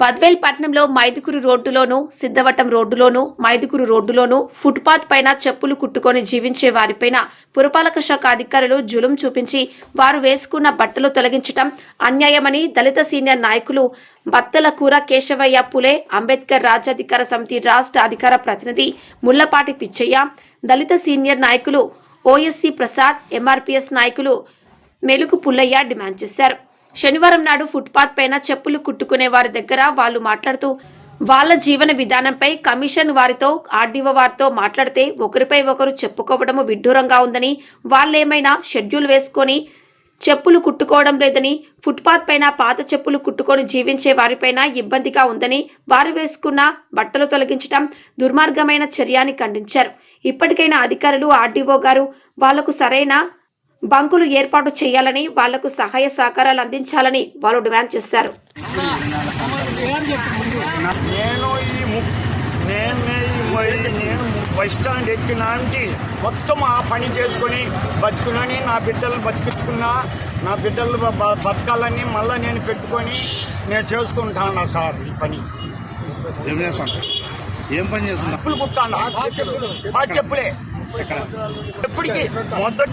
బద్వేల్ పట్నంలో మైదుకురు రోడ్డులోను సిద్ధవటం రోడ్డులోను మైదుకురు రోడ్డులోను ఫుట్పాత్ పైన చెప్పులు కుట్టుకొని జీవించే వారిపైన పురపాలక శాఖ అధికారులు జులుం చూపించి వారు వేసుకున్న బట్టలు తొలగించటం అన్యాయమని దళిత సీనియర్ నాయకులు బత్తల కూర కేశవయ్య పులే అంబేద్కర్ రాజ్యాధికార సమితి రాష్ట్ర అధికార ప్రతినిధి ముల్లపాటి పిచ్చయ్య దళిత సీనియర్ నాయకులు O S C Prasad MRPS నాయకులు మెలుకు పుల్లయ్య డిమాండ్ చేశారు. శనివారం నాడు ఫుట్పాత్ పైన చెప్పులు కుట్టుకునే వారి దగ్గర వాళ్ళు మాట్లాడుతూ వాళ్ళ జీవన విధానంపై కమిషన్ వారితో ఆర్డీఓ వారితో మాట్లాడితే ఒకరిపై ఒకరు చెప్పుకోవడము విడ్డూరంగా ఉందని వాళ్ళేమైనా షెడ్యూల్ వేసుకొని చెప్పులు కుట్టుకోవడం లేదని ఫుట్పాత్ పైన పాత చెప్పులు కుట్టుకొని జీవించే వారిపైన ఇబ్బందిగా ఉందని వారు వేసుకున్న బట్టలు తొలగించడం దుర్మార్గమైన చర్యాన్ని ఖండించారు. ఇప్పటికైనా అధికారులు ఆర్డీఓ గారు వాళ్ళకు సరైన బంకులు ఏర్పాటు చేయాలని వాళ్ళకు సహాయ సహకారాలు అందించాలని వారు డిమాండ్ చేశారు. నేను ఈ ము- నేను ఈ వై- నేను బస్ స్టాండ్ ఎక్కినా అంటే మొత్తం ఆ పని చేసుకొని బతుకునని నా బిడ్డలు బతికించుకున్నా నా బిడ్డలు బతకాలని మళ్ళీ నేను పెట్టుకొని నేను చేసుకుంటాను సార్ ఈ పని? ఏం చేస్తాం? ఏం పని చేస్తున్నా? చెప్పులు కుట్టాను చెప్పులే. ఎప్పటికి మొదటి